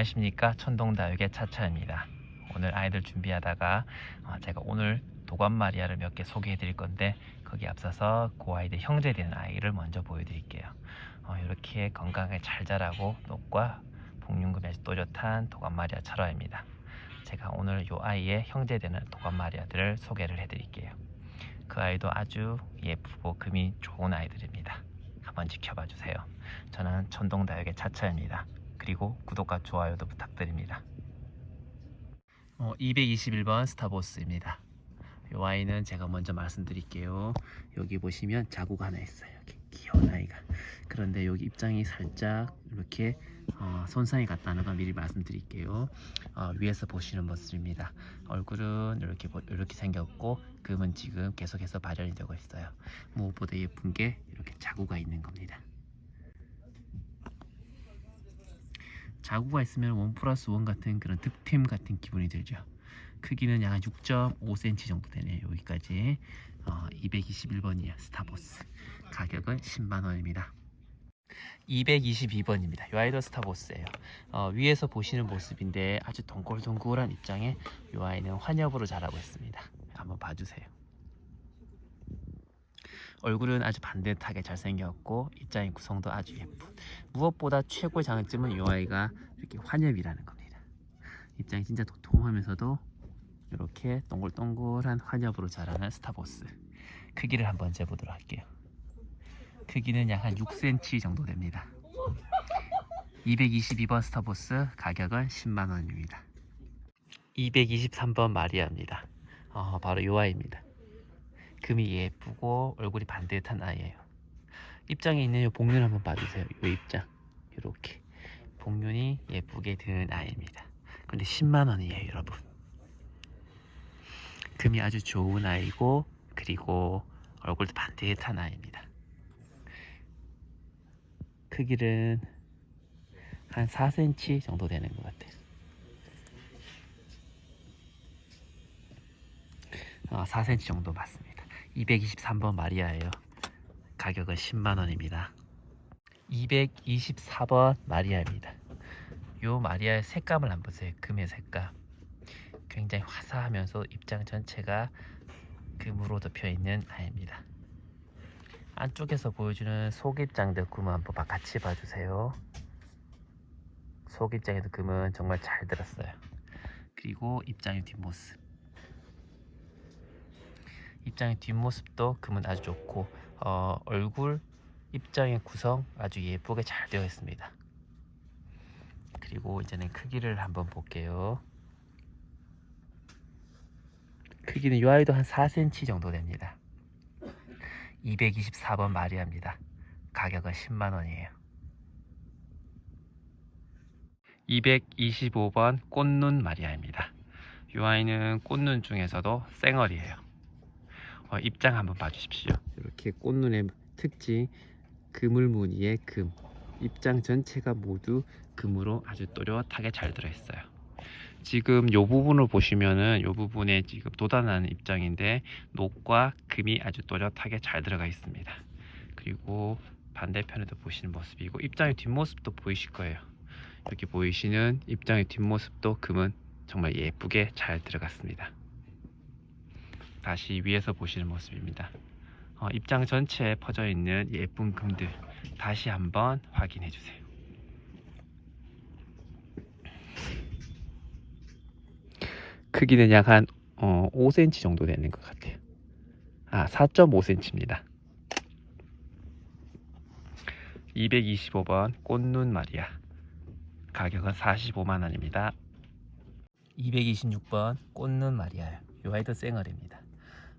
안녕하십니까 천동다육의 차차입니다. 오늘 아이들 준비하다가 어, 제가 오늘 도관 마리아를 몇 개 소개해 드릴 건데 거기 앞서서 그 아이들 형제 되는 아이를 먼저 보여드릴게요. 어, 이렇게 건강하게 잘 자라고 녹과 복륜금이 아주 또렷한 도관 마리아 철화입니다. 제가 오늘 이 아이의 형제 되는 도관 마리아들을 소개를 해 드릴게요. 그 아이도 아주 예쁘고 금이 좋은 아이들입니다. 한번 지켜봐 주세요. 저는 천동다육의 차차입니다. 그리고 구독과 좋아요도 부탁드립니다. 어, 221번 스타보스입니다. 이 아이는 제가 먼저 말씀드릴게요. 여기 보시면 자국 하나 있어요. 이렇게 귀여운 아이가. 그런데 여기 입장이 살짝 이렇게 어, 손상이 갔다는 거 미리 말씀드릴게요. 어, 위에서 보시는 모습입니다. 얼굴은 이렇게 보- 이렇게 생겼고 금은 지금 계속해서 발현이 되고 있어요. 무엇보다 예쁜 게 이렇게 자구가 있는 겁니다. 자구가 있으면 원 플러스 원 같은 그런 득템 같은 기분이 들죠. 크기는 약 6.5cm 정도 되네요. 여기까지 어, 221번이에요. 스타보스. 가격은 10만 원입니다. 222번입니다. 이 아이도 스타보스예요. 어, 위에서 보시는 모습인데 아주 동글동글한 입장에 이 아이는 환엽으로 자라고 있습니다. 한번 봐주세요. 얼굴은 아주 반듯하게 잘생겼고 입장의 구성도 아주 예쁜. 무엇보다 최고의 장점은 이 아이가 이렇게 환엽이라는 겁니다. 입장이 진짜 도톰하면서도 이렇게 동글동글한 환엽으로 자라는 스타보스. 크기를 한번 재보도록 할게요. 크기는 약 한 6cm 정도 됩니다. 222번 스타보스 가격은 10만원입니다. 223번 마리아입니다. 어, 바로 이 아이입니다 금이 예쁘고 얼굴이 반듯한 아이예요. 입장에 있는 이 복륜 한번 봐주세요. 이 입장 이렇게 복륜이 예쁘게 드는 아이입니다. 근데 10만 원이에요, 여러분. 금이 아주 좋은 아이고 그리고 얼굴도 반듯한 아이입니다. 크기는 한 4cm 정도 되는 것 같아요. 어, 4cm 정도 맞습니다. 223번 마리아예요. 가격은 10만 원입니다. 224번 마리아입니다. 요 마리아의 색감을 한번 보세요. 금의 색감. 굉장히 화사하면서 입장 전체가 금으로 덮여 있는 아이입니다. 안쪽에서 보여주는 속입장들 금은 한번 봐- 같이 봐주세요. 속입장에도 금은 정말 잘 들었어요. 그리고 입장의 뒷모습. 입장의 뒷모습도 금은 아주 좋고 어, 얼굴 입장의 구성 아주 예쁘게 잘 되어 있습니다. 그리고 이제는 크기를 한번 볼게요. 크기는 이 아이도 한 4cm 정도 됩니다. 224번 마리아입니다. 가격은 10만 원이에요. 225번 꽃눈 마리아입니다. 이 아이는 꽃눈 중에서도 쌩얼이에요. 어, 입장 한번 봐주십시오. 이렇게 꽃눈의 특징 그물 무늬의 금 입장 전체가 모두 금으로 아주 또렷하게 잘 들어있어요. 지금 이 부분을 보시면은 이 부분에 지금 돋아나는 입장인데 녹과 금이 아주 또렷하게 잘 들어가 있습니다. 그리고 반대편에도 보시는 모습이고 입장의 뒷모습도 보이실 거예요. 이렇게 보이시는 입장의 뒷모습도 금은 정말 예쁘게 잘 들어갔습니다. 다시 위에서 보시는 모습입니다. 어, 입장 전체에 퍼져 있는 예쁜 금들 다시 한번 확인해 주세요. 크기는 약한 어, 5cm 정도 되는 것 같아요. 아, 4.5cm입니다. 225번 꽃눈 마리아. 가격은 45만 원입니다. 226번 꽃눈 마리아요. 요 아이도 쌩얼입니다.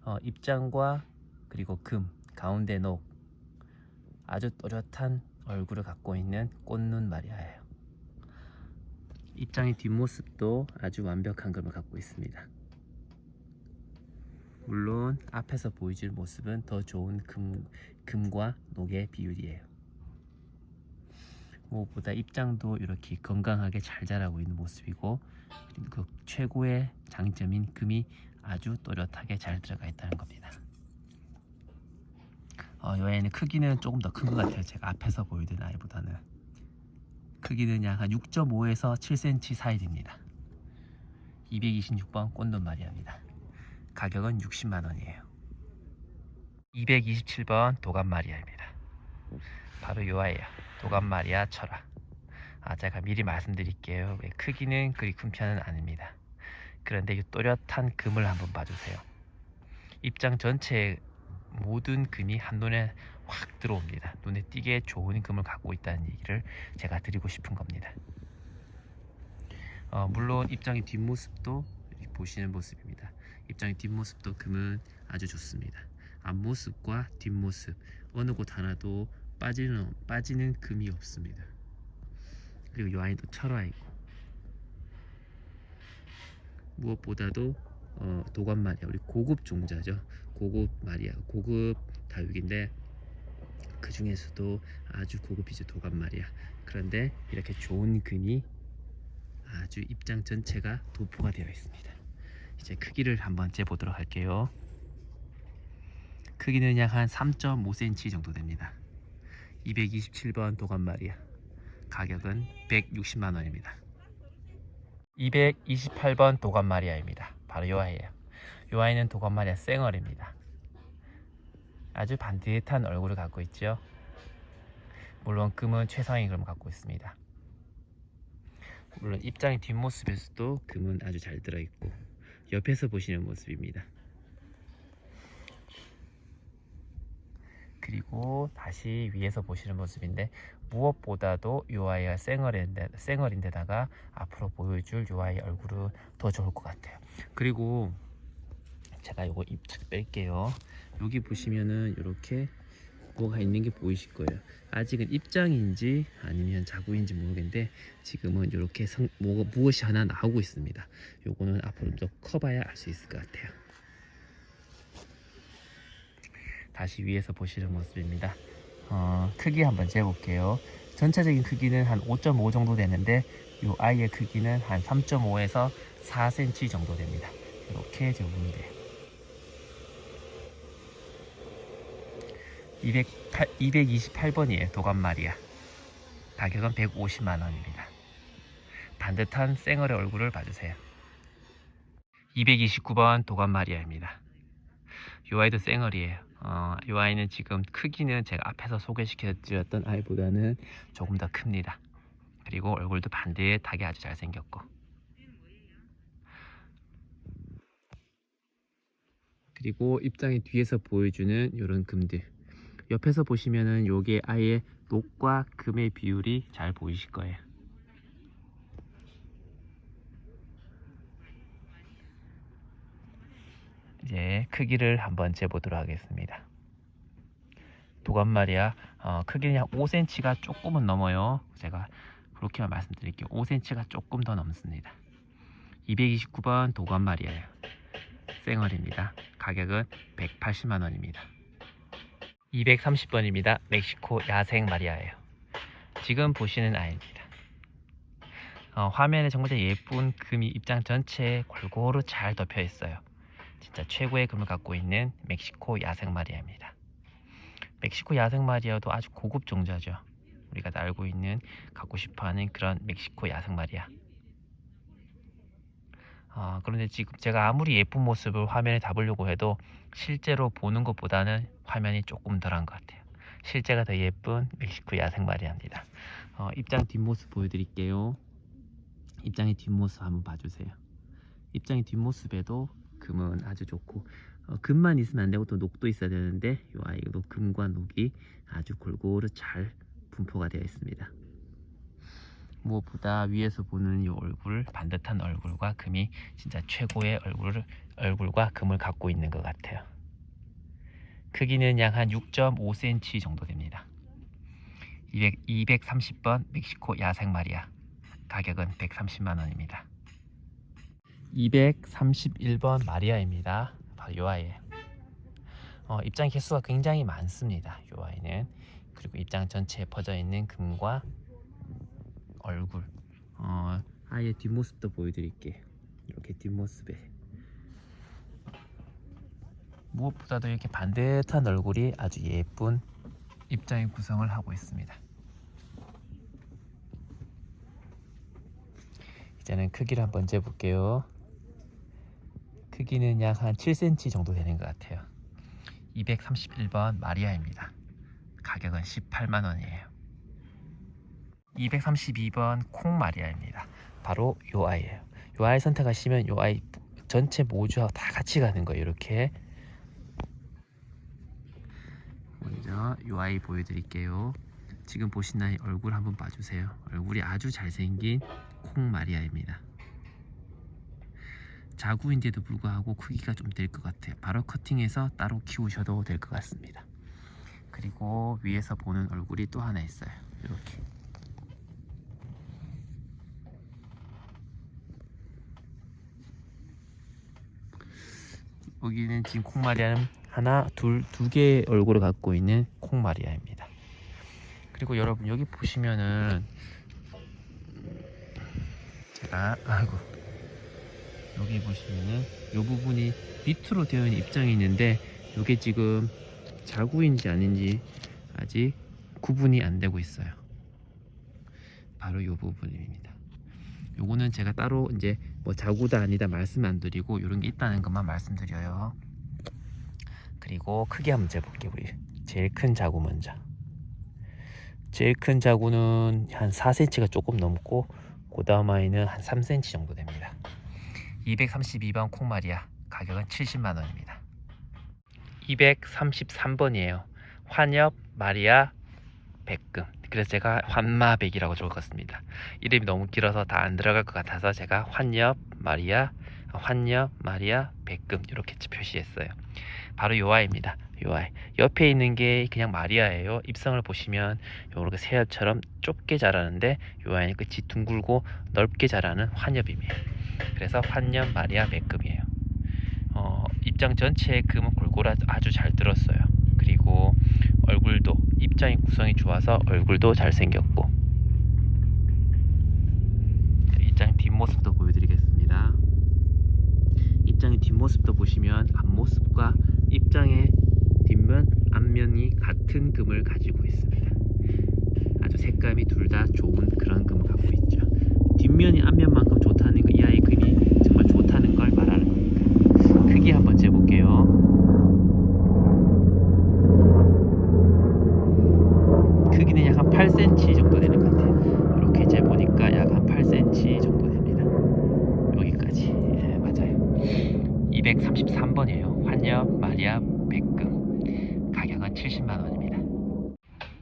어, 입장과 그리고 금 가운데 녹 아주 또렷한 얼굴을 갖고 있는 꽃눈 마리아예요. 입장의 뒷모습도 아주 완벽한 금을 갖고 있습니다. 물론 앞에서 보여줄 모습은 더 좋은 금, 금과 녹의 비율이에요. 무엇보다 입장도 이렇게 건강하게 잘 자라고 있는 모습이고 그 최고의 장점인 금이 아주 또렷하게 잘 들어가 있다는 겁니다. 어, 이 아이는 크기는 조금 더 큰 것 같아요. 제가 앞에서 보여드린 아이보다는 크기는 약 한 6.5에서 7cm 사이 됩니다. 226번 꼰돈 마리아입니다. 가격은 60만 원이에요. 227번 도감 마리아입니다. 바로 요 아이야. 도감 마리아 철화. 아, 제가 미리 말씀드릴게요. 왜 크기는 그리 큰 편은 아닙니다. 그런데 이 또렷한 금을 한번 봐주세요. 입장 전체에 모든 금이 한눈에 확 들어옵니다. 눈에 띄게 좋은 금을 갖고 있다는 얘기를 제가 드리고 싶은 겁니다. 어, 물론 입장의 뒷모습도 보시는 모습입니다. 입장의 뒷모습도 금은 아주 좋습니다. 앞모습과 뒷모습 어느 곳 하나도 빠지는 빠지는 금이 없습니다. 그리고 이 아이도 철화이고 무엇보다도 어, 도관 마리아 우리 고급 종자죠. 고급 마리아 고급 다육인데 그 중에서도 아주 고급이죠 도관 마리아. 그런데 이렇게 좋은 금이 아주 입장 전체가 도포가 되어 있습니다. 이제 크기를 한번 재보도록 할게요. 크기는 약 한 3.5cm 정도 됩니다. 227번 도감 마리아. 가격은 160만 원입니다. 228번 도감 마리아입니다. 바로 요 아이예요. 요 아이는 도감 마리아 쌩얼입니다. 아주 반듯한 얼굴을 갖고 있죠. 물론 금은 최상의 금을 갖고 있습니다. 물론 입장의 뒷모습에서도 금은 아주 잘 들어있고 옆에서 보시는 모습입니다. 그리고 다시 위에서 보시는 모습인데 무엇보다도 요 아이가 쌩얼인데, 쌩얼인데다가 앞으로 보여줄 요 아이 얼굴은 더 좋을 것 같아요. 그리고 제가 요거 입착 뺄게요. 여기 보시면은 이렇게 뭐가 있는 게 보이실 거예요. 아직은 입장인지 아니면 자구인지 모르겠는데 지금은 이렇게 성, 뭐, 무엇이 하나 나오고 있습니다. 요거는 앞으로 더 커봐야 알 수 있을 것 같아요. 다시 위에서 보시는 모습입니다. 어, 크기 한번 재볼게요. 전체적인 크기는 한 5.5 정도 되는데 이 아이의 크기는 한 3.5에서 4cm 정도 됩니다. 이렇게 재보면 돼요. 208, 228번이에요. 도감 마리아. 가격은 150만 원입니다. 반듯한 쌩얼의 얼굴을 봐주세요. 229번 도감 마리아입니다. 이 아이도 쌩얼이에요. 어, 이 아이는 지금 크기는 제가 앞에서 소개시켜 드렸던 아이보다는 조금 더 큽니다. 그리고 얼굴도 반듯하게 아주 잘생겼고. 그리고 입장의 뒤에서 보여주는 이런 금들. 옆에서 보시면은 요게 아예 녹과 금의 비율이 잘 보이실 거예요. 이제 크기를 한번 재보도록 하겠습니다. 도감 마리아 어, 크기는 약 5cm가 조금은 넘어요. 제가 그렇게만 말씀드릴게요. 5cm가 조금 더 넘습니다. 229번 도감 마리아예요. 쌩얼입니다. 가격은 180만 원입니다. 230번입니다. 멕시코 야생 마리아예요. 지금 보시는 아이입니다. 어, 화면에 정말 예쁜 금이 입장 전체에 골고루 잘 덮여 있어요. 진짜 최고의 금을 갖고 있는 멕시코 야생 마리아입니다. 멕시코 야생 마리아도 아주 고급 종자죠. 우리가 다 알고 있는 갖고 싶어하는 그런 멕시코 야생 마리아. 아, 그런데 지금 제가 아무리 예쁜 모습을 화면에 담으려고 해도 실제로 보는 것보다는 화면이 조금 덜한 것 같아요. 실제가 더 예쁜 멕시코 야생 마리아입니다. 어, 입장 뒷모습 보여드릴게요. 입장의 뒷모습 한번 봐주세요. 입장의 뒷모습에도 금은 아주 좋고 어, 금만 있으면 안 되고 또 녹도 있어야 되는데 이 아이도 금과 녹이 아주 골고루 잘 분포가 되어 있습니다. 무엇보다 위에서 보는 이 얼굴 반듯한 얼굴과 금이 진짜 최고의 얼굴을 얼굴과 금을 갖고 있는 것 같아요. 크기는 약 한 6.5cm 정도 됩니다. 200, 230번 멕시코 야생 마리아 가격은 130만 원입니다. 231번 마리아입니다. 바로 요 아이예요. 어, 입장 개수가 굉장히 많습니다. 요 아이는 그리고 입장 전체에 퍼져 있는 금과 얼굴 어, 아이의 뒷모습도 보여드릴게요. 이렇게 뒷모습에 무엇보다도 이렇게 반듯한 얼굴이 아주 예쁜 입장의 구성을 하고 있습니다. 이제는 크기를 한번 재볼게요. 크기는 약 한 7cm 정도 되는 것 같아요. 231번 마리아입니다. 가격은 18만 원이에요. 232번 콩마리아입니다. 바로 요 아이예요. 요 아이 선택하시면 요 아이 전체 모주하고 다 같이 가는 거예요. 이렇게 먼저 요 아이 보여드릴게요. 지금 보신 아이 얼굴 한번 봐주세요. 얼굴이 아주 잘생긴 콩마리아입니다. 자구인데도 불구하고 크기가 좀 될 것 같아요. 바로 커팅해서 따로 키우셔도 될 것 같습니다. 그리고 위에서 보는 얼굴이 또 하나 있어요. 이렇게. 여기는 지금 콩마리아는 하나, 둘, 두 개의 얼굴을 갖고 있는 콩마리아입니다. 그리고 여러분 여기 보시면은 제가 아이고 여기 보시면은 이 부분이 밑으로 되어 있는 입장이 있는데 이게 지금 자구인지 아닌지 아직 구분이 안 되고 있어요. 바로 이 부분입니다. 요거는 제가 따로 이제 뭐 자구다 아니다 말씀 안 드리고 이런 게 있다는 것만 말씀드려요. 그리고 크게 한번 재볼게요. 우리 제일 큰 자구 먼저. 제일 큰 자구는 한 4cm가 조금 넘고 그 다음 아이는 한 3cm 정도 됩니다. 232번 콩마리아 가격은 70만 원입니다. 233번이에요. 환엽 마리아 백금. 그래서 제가 환마백이라고 적었습니다. 이름이 너무 길어서 다 안 들어갈 것 같아서 제가 환엽 마리아 환엽 마리아 백금 이렇게 표시했어요. 바로 요 아이입니다. 요 아이. 옆에 있는 게 그냥 마리아예요. 입성을 보시면 요렇게 새알처럼 좁게 자라는데 요 아이는 끝이 둥글고 넓게 자라는 환엽임이에요. 그래서 환엽 마리아 백금이에요. 어, 입장 전체의 금은 골고루 아주 잘 들었어요. 그리고 얼굴도 입장이 구성이 좋아서 얼굴도 잘생겼고 입장 뒷모습도 보여드리겠습니다. 입장의 뒷모습도 보시면 앞모습과 입장의 뒷면, 앞면이 같은 금을 가지고 있습니다. 아주 색감이 둘 다 좋은 그런 금을 갖고 있죠. 뒷면이 앞면만큼 좋다는 거, 이 아이 금이 정말 좋다는 걸 말하는 겁니다. 크기 한번 재볼게요. 크기는 약 한 8cm 정도 되는 것 같아요. 이렇게 재보니까 약 한 8cm 정도 됩니다. 여기까지. 예, 맞아요. 233번이에요. 환엽 마리아 백금. 가격은 70만 원입니다.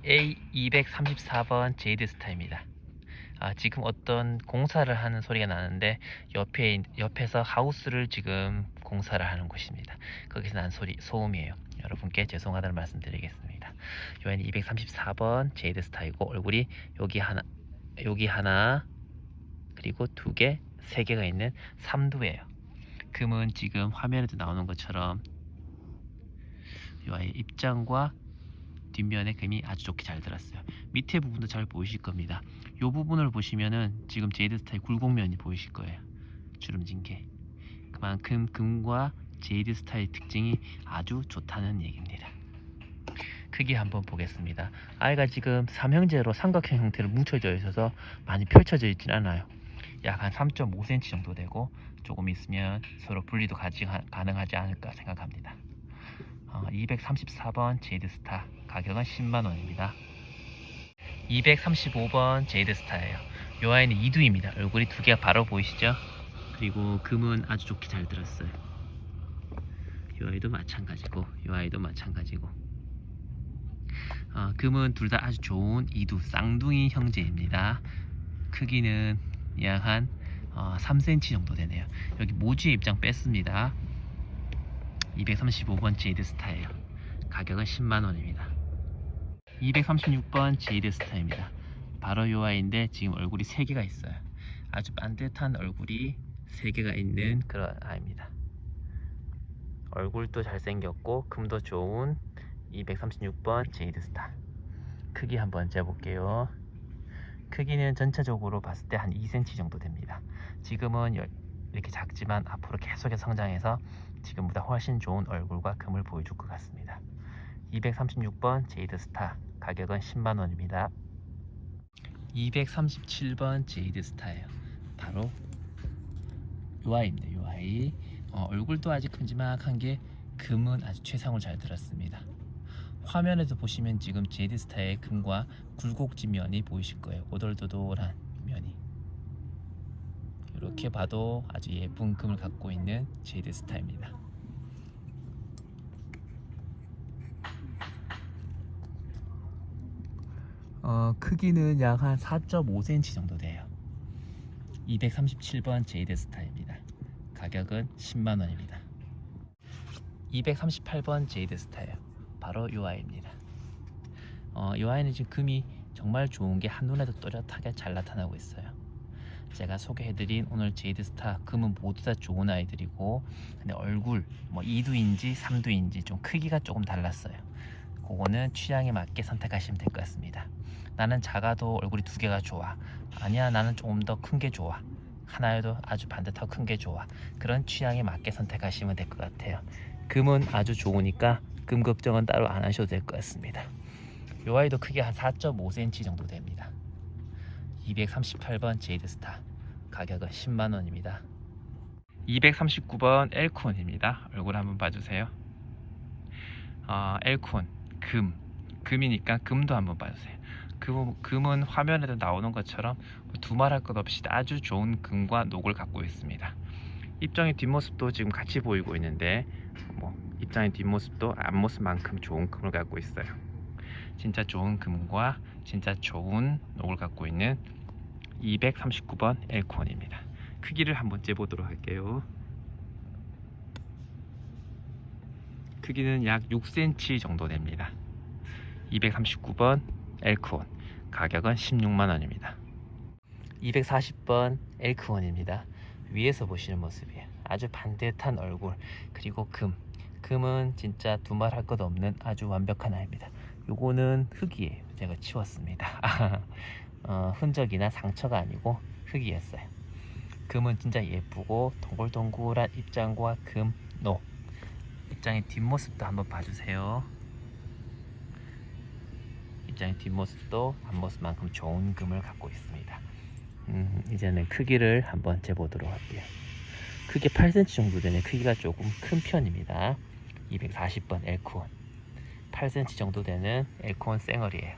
A234번 제이드스타입니다. 아, 지금 어떤 공사를 하는 소리가 나는데 옆에 있- 옆에서 하우스를 지금 공사를 하는 곳입니다. 거기서 난 소리 소음이에요. 여러분께 죄송하다는 말씀드리겠습니다. 요한 234번 제이드 스타이고 얼굴이 여기 하나 여기 하나 그리고 두 개, 세 개가 있는 삼두예요. 금은 지금 화면에도 나오는 것처럼 요 아이 입장과 뒷면에 금이 아주 좋게 잘 들었어요. 밑에 부분도 잘 보이실 겁니다. 요 부분을 보시면은 지금 제이드 스타의 굴곡면이 보이실 거예요. 주름진 게. 그만큼 금과 제이드 스타의 특징이 아주 좋다는 얘기입니다. 크기 한번 보겠습니다. 아이가 지금 삼형제로 삼각형 형태로 뭉쳐져 있어서 많이 펼쳐져 있진 않아요. 약 한 3.5cm 정도 되고 조금 있으면 서로 분리도 가능하지 않을까 생각합니다. 어, 234번 제이드스타 가격은 10만원입니다. 235번 제이드스타예요. 요 아이는 이두입니다. 얼굴이 두 개가 바로 보이시죠? 그리고 금은 아주 좋게 잘 들었어요. 요 아이도 마찬가지고 요 아이도 마찬가지고 어, 금은 둘 다 아주 좋은 이두 쌍둥이 형제입니다. 크기는 약 한 어, 3cm 정도 되네요. 여기 모주의 입장 뺐습니다. 235번 제이드 스타예요. 가격은 10만 원입니다. 236번 제이드 스타입니다. 바로 요 아이인데 지금 얼굴이 3개가 있어요. 아주 반듯한 얼굴이 3개가 있는 그런 아이입니다. 얼굴도 잘생겼고 금도 좋은 236번 제이드 스타. 크기 한번 재볼게요. 크기는 전체적으로 봤을 때 한 2cm 정도 됩니다. 지금은 열- 이렇게 작지만 앞으로 계속해서 성장해서 지금보다 훨씬 좋은 얼굴과 금을 보여줄 것 같습니다. 236번 제이드 스타 가격은 10만 원입니다. 237번 제이드 스타예요. 바로 요 아이입니다. 요 아이. 어, 얼굴도 아직 큼지막한 게 금은 아주 최상을 잘 들었습니다. 화면에서 보시면 지금 제이드스타의 금과 굴곡지 면이 보이실 거예요. 오돌도돌한 면이. 이렇게 봐도 아주 예쁜 금을 갖고 있는 제이드스타입니다. 어, 크기는 약 한 4.5cm 정도 돼요. 237번 제이드 스타입니다. 가격은 10만 원입니다. 238번 제이드 스타예요. 바로 이 아이입니다. 어, 이 아이는 지금 금이 정말 좋은 게 한눈에도 또렷하게 잘 나타나고 있어요. 제가 소개해드린 오늘 제이드스타 금은 모두 다 좋은 아이들이고 근데 얼굴 뭐 2두인지 3두인지 좀 크기가 조금 달랐어요. 그거는 취향에 맞게 선택하시면 될 것 같습니다. 나는 작아도 얼굴이 두 개가 좋아. 아니야, 나는 조금 더 큰 게 좋아. 하나여도 아주 반듯하고 큰 게 좋아. 그런 취향에 맞게 선택하시면 될 것 같아요. 금은 아주 좋으니까 금 걱정은 따로 안 하셔도 될 것 같습니다. 요 아이도 크게 한 4.5cm 정도 됩니다. 238번 제이드스타 가격은 10만 원입니다. 239번 엘콘입니다. 얼굴 한번 봐주세요. 어, 엘콘 금 금이니까 금도 한번 봐주세요. 금, 금은 화면에도 나오는 것처럼 두말할 것 없이 아주 좋은 금과 녹을 갖고 있습니다. 입장의 뒷모습도 지금 같이 보이고 있는데 뭐 입장의 뒷모습도 앞모습만큼 좋은 금을 갖고 있어요. 진짜 좋은 금과 진짜 좋은 녹을 갖고 있는 239번 엘콘입니다. 크기를 한번 재보도록 할게요. 크기는 약 6cm 정도 됩니다. 239번 엘크원 가격은 16만 원입니다. 240번 엘크원입니다. 위에서 보시는 모습이에요. 아주 반듯한 얼굴 그리고 금 금은 진짜 두말 할 것 없는 아주 완벽한 아이입니다. 요거는 흙이에요. 제가 치웠습니다. 어, 흔적이나 상처가 아니고 흙이었어요. 금은 진짜 예쁘고 동글동글한 입장과 금, 녹 입장의 뒷모습도 한번 봐주세요. 입장의 뒷모습도 앞모습만큼 좋은 금을 갖고 있습니다. 음, 이제는 크기를 한번 재보도록 할게요. 크게 8cm 정도 되는 크기가 조금 큰 편입니다. 240번 엘코온 8cm 정도 되는 엘코온 쌩얼이에요.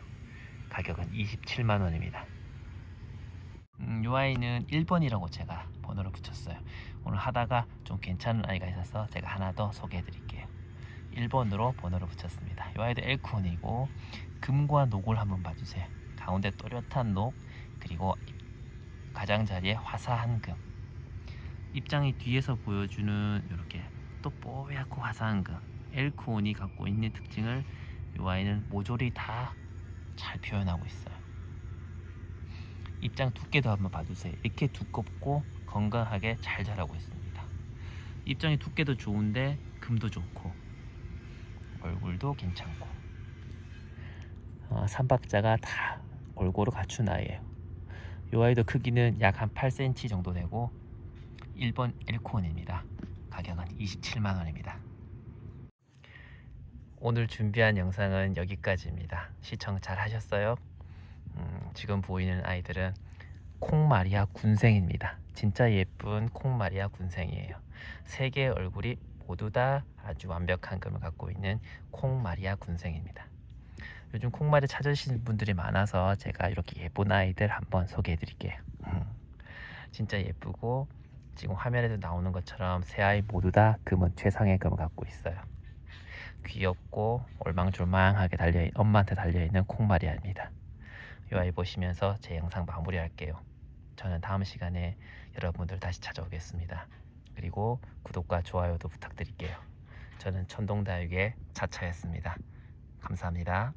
가격은 27만 원입니다. 음, 이 아이는 1번이라고 제가 번호를 붙였어요. 오늘 하다가 좀 괜찮은 아이가 있어서 제가 하나 더 소개해 드릴게요. 1번으로 번호를 붙였습니다. 이 아이도 엘콘이고 금과 녹을 한번 봐주세요. 가운데 또렷한 녹 그리고 가장자리에 화사한 금 입장이 뒤에서 보여주는 이렇게 또 뽀얗고 화사한 금 엘코온이 갖고 있는 특징을 이 아이는 모조리 다 잘 표현하고 있어요. 입장 두께도 한번 봐주세요. 이렇게 두껍고 건강하게 잘 자라고 있습니다. 입장이 두께도 좋은데 금도 좋고 얼굴도 괜찮고 어, 삼박자가 다 골고루 갖춘 아이예요. 이 아이도 크기는 약 한 8cm 정도 되고 1번 엘코온입니다. 가격은 27만 원입니다. 오늘 준비한 영상은 여기까지입니다. 시청 잘 하셨어요? 음, 지금 보이는 아이들은 콩마리아 군생입니다. 진짜 예쁜 콩마리아 군생이에요. 세 개의 얼굴이 모두 다 아주 완벽한 금을 갖고 있는 콩마리아 군생입니다. 요즘 콩마리 찾으시는 분들이 많아서 제가 이렇게 예쁜 아이들 한번 소개해 드릴게요. 음, 진짜 예쁘고 지금 화면에도 나오는 것처럼 세 아이 모두 다 금은 최상의 금을 갖고 있어요. 귀엽고 올망졸망하게 달려 엄마한테 달려 있는 콩마리아입니다. 이 아이 보시면서 제 영상 마무리할게요. 저는 다음 시간에 여러분들 다시 찾아오겠습니다. 그리고 구독과 좋아요도 부탁드릴게요. 저는 천동다육의 차차였습니다. 감사합니다.